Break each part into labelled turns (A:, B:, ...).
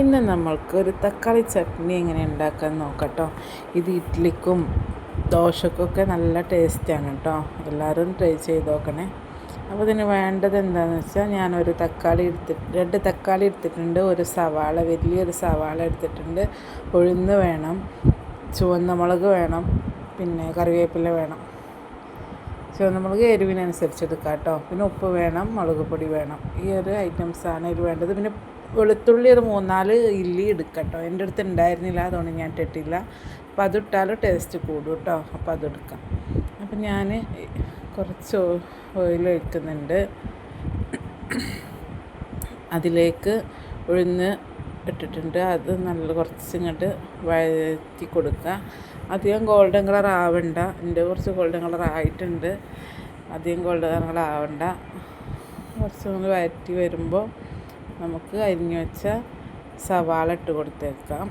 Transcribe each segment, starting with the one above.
A: ഇന്ന് നമ്മൾക്ക് ഒരു തക്കാളി ചട്നി എങ്ങനെ ഉണ്ടാക്കാൻ നോക്കട്ടോ. ഇത് ഇഡ്ഡലിക്കും ദോശക്കൊക്കെ നല്ല ടേസ്റ്റാണ് കേട്ടോ. എല്ലാവരും ട്രൈ ചെയ്ത് നോക്കണേ. അപ്പോൾ ഇതിന് വേണ്ടത് എന്താണെന്ന് വെച്ചാൽ ഞാനൊരു തക്കാളി എടുത്തിട്ട് രണ്ട് തക്കാളി എടുത്തിട്ടുണ്ട് ഒരു സവാള വലിയൊരു സവാള എടുത്തിട്ടുണ്ട്. ഉഴുന്ന് വേണം ചുവന്ന മുളക് വേണം പിന്നെ കറിവേപ്പില വേണം. ചുവന്ന മുളക് എരിവിനനുസരിച്ച് എടുക്കാം കേട്ടോ. പിന്നെ ഉപ്പ് വേണം മുളക് പൊടി വേണം. ഈ ഒരു ഐറ്റംസാണ് ഇതിൽ വേണ്ടത്. പിന്നെ വെളുത്തുള്ളി ഒരു മൂന്നാൽ ഇല്ലി എടുക്കട്ടോ. എന്റെ അടുത്ത് ഉണ്ടായിരുന്നില്ല അതുകൊണ്ട് ഞാൻ ഇട്ടിട്ടില്ല. അപ്പോൾ അതിട്ടാൽ ടേസ്റ്റ് കൂടും കേട്ടോ അപ്പോൾ അതെടുക്കാം. അപ്പം ഞാൻ കുറച്ച് ഓയിൽ ഒഴിക്കുന്നുണ്ട്. അതിലേക്ക് ഉഴുന്ന് ഇട്ടിട്ടുണ്ട്. അത് നല്ല കുറച്ച് ഇങ്ങോട്ട് വഴറ്റി കൊടുക്കുക. അധികം ഗോൾഡൻ കളർ ആവണ്ട. എന്റെ കുറച്ച് ഗോൾഡൻ കളർ ആയിട്ടുണ്ട്. അധികം ഗോൾഡൻ കളർ ആവണ്ട. കുറച്ച് ഒന്ന് വഴറ്റി വരുമ്പോൾ നമുക്ക് അരിഞ്ഞു വെച്ച സവാള ഇട്ട് കൊടുത്തേക്കാം.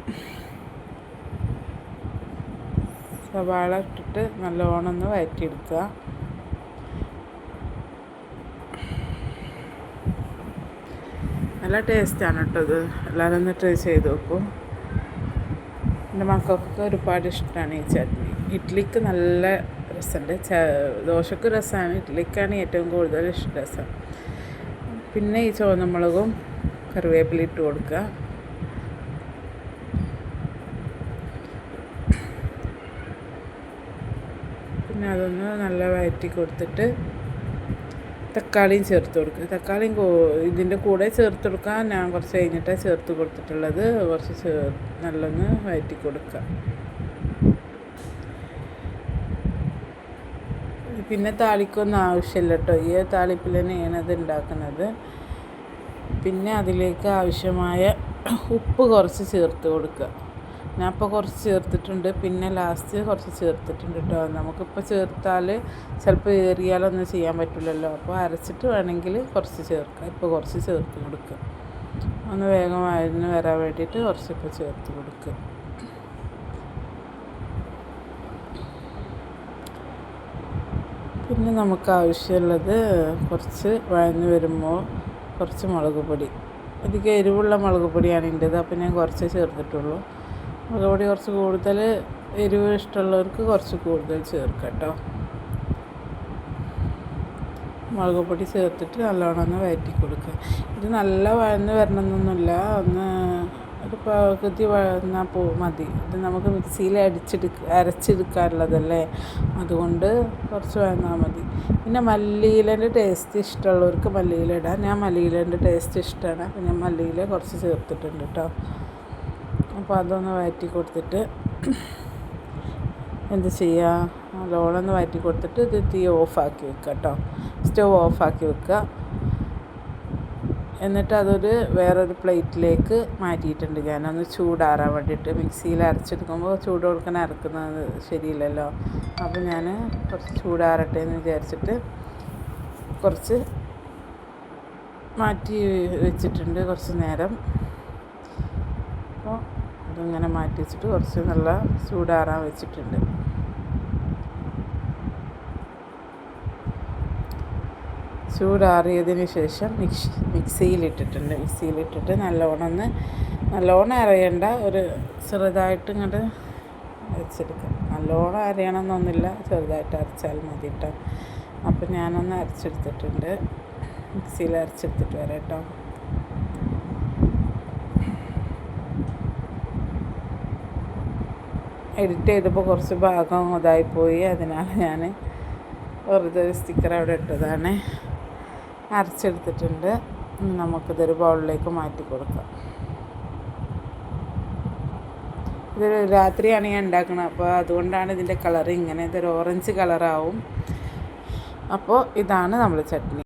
A: സവാള ഇട്ടിട്ട് നല്ലോണം ഒന്ന് വഴറ്റിയെടുക്കുക നല്ല ടേസ്റ്റാണ് കേട്ടോ ഇത്. എല്ലാവരും ഒന്ന് ട്രൈ ചെയ്ത് നോക്കും. എന്റെ മക്കൾക്കൊക്കെ ഒരുപാട് ഇഷ്ടമാണ് ഈ ചട്നി. ഇഡ്ഡലിക്ക് നല്ല രസമുണ്ട്. ദോശക്ക് രസമാണ്. ഇഡ്ഡലിക്കാണ് ഏറ്റവും കൂടുതൽ രസം. പിന്നെ ഈ ചുവന്ന മുളകും കറിവേപ്പില ഇട്ട് കൊടുക്കുക. പിന്നെ അതൊന്ന് നല്ല വഴറ്റി കൊടുത്തിട്ട് തക്കാളിയും ചേർത്ത് കൊടുക്കുക. തക്കാളിയും ഇതിന്റെ കൂടെ ചേർത്ത് കൊടുക്കാൻ ഞാൻ കുറച്ച് കഴിഞ്ഞിട്ടാണ് ചേർത്ത് കൊടുത്തിട്ടുള്ളത്. കുറച്ച് ചേർ നല്ലൊന്ന് വഴറ്റി കൊടുക്കുക. പിന്നെ താളിക്കൊന്നും ആവശ്യമില്ല കേട്ടോ. ഈ താളിപ്പിൽ തന്നെയാണ് അത് ഉണ്ടാക്കുന്നത്. പിന്നെ അതിലേക്ക് ആവശ്യമായ ഉപ്പ് കുറച്ച് ചേർത്ത് കൊടുക്കുക. ഞാൻ ഇപ്പോൾ കുറച്ച് ചേർത്തിട്ടുണ്ട്. പിന്നെ ലാസ്റ്റ് കുറച്ച് ചേർത്തിട്ടുണ്ട് കേട്ടോ നമുക്കിപ്പോൾ ചേർത്താൽ ചിലപ്പോൾ ഏറിയാലൊന്നും ചെയ്യാൻ പറ്റില്ലല്ലോ. അപ്പോൾ അരച്ചിട്ട് വേണമെങ്കിൽ കുറച്ച് ചേർക്കുക. ഇപ്പോൾ കുറച്ച് ചേർത്ത് കൊടുക്കുക. ഒന്ന് വേഗം അരിഞ്ഞ് വരാൻ വേണ്ടിയിട്ട് കുറച്ച് ഇപ്പോൾ ചേർത്ത് കൊടുക്കുക. പിന്നെ നമുക്ക് ആവശ്യമുള്ളത് കുറച്ച് വഴന്ന് വരുമ്പോൾ കുറച്ച് മുളക് പൊടി. അധികം എരിവുള്ള മുളക് പൊടിയാണ് എന്റേത്. അപ്പം ഞാൻ കുറച്ച് ചേർത്തിട്ടുള്ളൂ. മുളക് പൊടി കുറച്ച് കൂടുതൽ എരിവ് ഇഷ്ടമുള്ളവർക്ക് കുറച്ച് കൂടുതൽ ചേർക്കാം കേട്ടോ. മുളക് പൊടി ചേർത്തിട്ട് നല്ലോണം ഒന്ന് വഴറ്റി കൊടുക്കുക ഇത് നല്ല വഴന്ന് വരണമെന്നൊന്നുമില്ല. ഒന്ന് ഒരു പകുതി വഴന്നാൽ പോ മതി. ഇത് നമുക്ക് മിക്സിയിൽ അടിച്ചെടുക്ക അരച്ചെടുക്കാനുള്ളതല്ലേ? അതുകൊണ്ട് കുറച്ച് വഴന്നാൽ മതി. പിന്നെ മല്ലിയിലേന്റെ ടേസ്റ്റ് ഇഷ്ടമുള്ളവർക്ക് മല്ലിയില ഇടാം. ഞാൻ മല്ലിയിലേന്റെ ടേസ്റ്റ് ഇഷ്ടമാണ് അപ്പം ഞാൻ മല്ലിയില കുറച്ച് ചേർത്തിട്ടുണ്ട് കേട്ടോ അപ്പോൾ അതൊന്ന് വഴറ്റി കൊടുത്തിട്ട് എന്ത് ചെയ്യുക നല്ലോണം ഒന്ന് വഴറ്റി കൊടുത്തിട്ട് ഇത് തീ ഓഫാക്കി വെക്കുക കേട്ടോ സ്റ്റവ് ഓഫാക്കി വെക്കുക എന്നിട്ട് അതൊരു വേറൊരു പ്ലേറ്റിലേക്ക് മാറ്റിയിട്ടുണ്ട്. ഞാനൊന്ന് ചൂടാറാൻ വേണ്ടിയിട്ട് മിക്സിയിൽ അരച്ചെടുക്കുമ്പോൾ ചൂട് കൊടുക്കാൻ അരക്കുന്നത് ശരിയില്ലല്ലോ. അപ്പോൾ ഞാൻ കുറച്ച് ചൂടാറട്ടെ എന്ന് വിചാരിച്ചിട്ട് കുറച്ച് മാറ്റി വെച്ചിട്ടുണ്ട് കുറച്ച് നേരം. അപ്പോൾ അതിങ്ങനെ മാറ്റി വെച്ചിട്ട് കുറച്ച് നല്ല ചൂടാറാൻ വെച്ചിട്ടുണ്ട്. ചൂടാറിയതിന് ശേഷം മിക്സ് മിക്സിയിലിട്ടിട്ടുണ്ട്. മിക്സിയിലിട്ടിട്ട് നല്ലോണം ഒന്ന് നല്ലോണം അരയണ്ട ഒരു ചെറുതായിട്ട് ഇങ്ങോട്ട് അരച്ചെടുക്കാം. നല്ലോണം അരയണമെന്നൊന്നുമില്ല. ചെറുതായിട്ട് അരച്ചാൽ മതി കേട്ടോ അപ്പം ഞാനൊന്ന് അരച്ചെടുത്തിട്ടുണ്ട്. മിക്സിയിൽ അരച്ചെടുത്തിട്ട് വരാം കേട്ടോ. എഡിറ്റ് ചെയ്തപ്പോൾ കുറച്ച് ഭാഗം ഇതായിപ്പോയി. അതിനാൽ ഞാൻ വെറുതെ ഒരു സ്റ്റിക്കർ അവിടെ ഇട്ടതാണ്. അരച്ചെടുത്തിട്ടുണ്ട്. നമുക്കിതൊരു ബൗളിലേക്ക് മാറ്റി കൊടുക്കാം. ഇത് രാത്രിയാണ് ഞാൻ ഉണ്ടാക്കുന്നത് അപ്പോൾ അതുകൊണ്ടാണ് ഇതിന്റെ കളർ ഇങ്ങനെ ഇതൊരു ഓറഞ്ച് കളറാവും. അപ്പോൾ ഇതാണ് നമ്മൾ ചട്നി.